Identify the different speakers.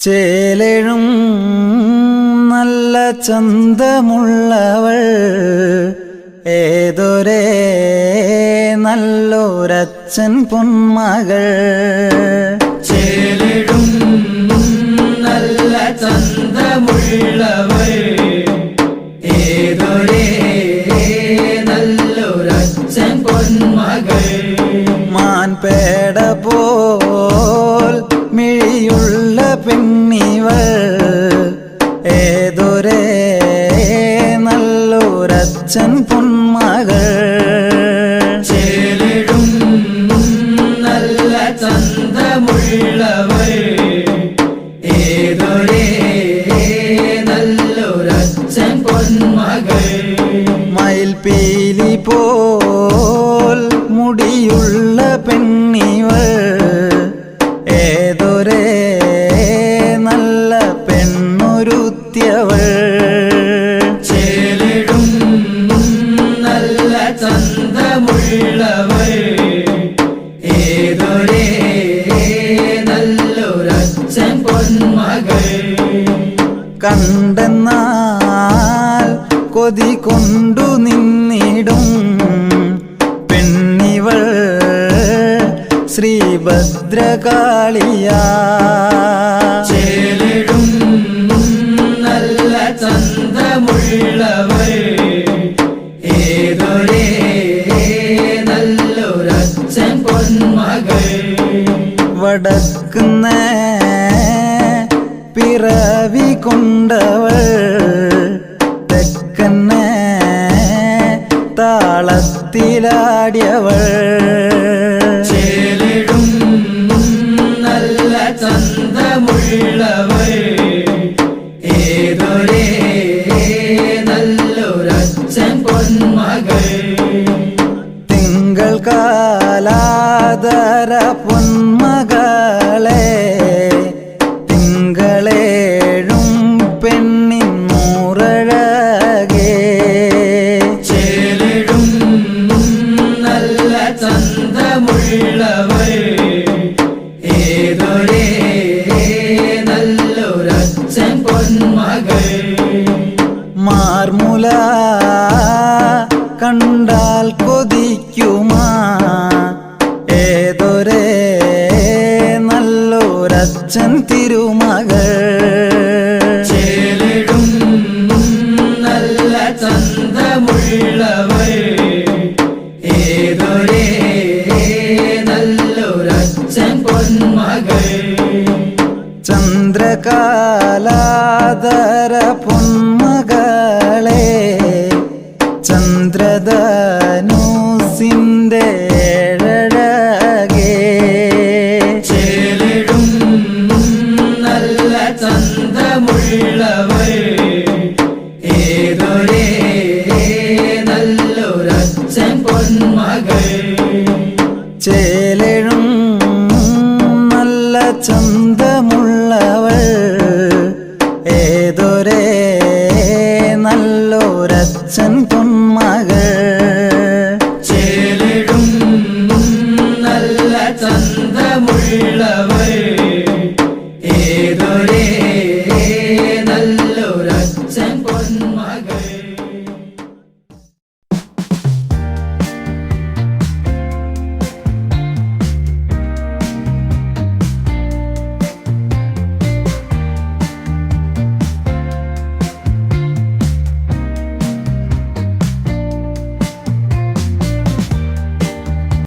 Speaker 1: ചേലെഴും നല്ല ചന്തമുള്ളവൾ ഏതൊരേ നല്ലൊരച്ഛൻ പൊന്മകൾ.
Speaker 2: ചേലിടും നല്ല ചന്തമുള്ളവൾ ഏതൊരേ നല്ലൊരച്ഛൻ പൊന്മകൾ.
Speaker 1: മാൻപേട പോൽ മുടിയുള്ള പെണ്ണിവ ഏതൊരേ നല്ല പെണ്ണൊരുത്തിയവൾ?
Speaker 2: ചേലിടും നല്ല ചന്തമുള്ളവൾ. ഏതൊരേ നല്ലൊരച്ഛൻ പൊന്മകൾ.
Speaker 1: കണ്ടെന്നാൽ കൊതി കൊണ്ടു നിന്നിടും ശ്രീഭദ്രകാളിയാ.
Speaker 2: ചേലിടും നല്ല ചന്തമുള്ളവൾ ഏതൊരേ നല്ലൊരച്ഛൻ പൊന്മകൾ.
Speaker 1: വടക്കുന്ന പിറവി കൊണ്ടവൾ. തെക്കന്നെ താളത്തിലാടിയവൾ.
Speaker 2: നല്ലൊരച്ഛൻ
Speaker 1: കണ്ടാൽ കൊതിക്കുമാ. ഏതൊരേ നല്ലൊരച്ഛൻ തിരുമകൾ.
Speaker 2: ചേലിടും നല്ല ചന്തമുള്ളവൾ. ഏതൊരേ നല്ലൊരച്ഛൻ പൊന്മകൾ.
Speaker 1: ചന്ദ്രകാലാതര പൊന്മകളെ ചന്ദ്രധനുസിന്റെ ഏഴഴകേ
Speaker 2: ചേലിടും നല്ല ചന്തമുള്ളവൾ ഏതൊരേ നല്ലൊരച്ഛൻ പൊന്മകൾ.
Speaker 1: ചേലെഴും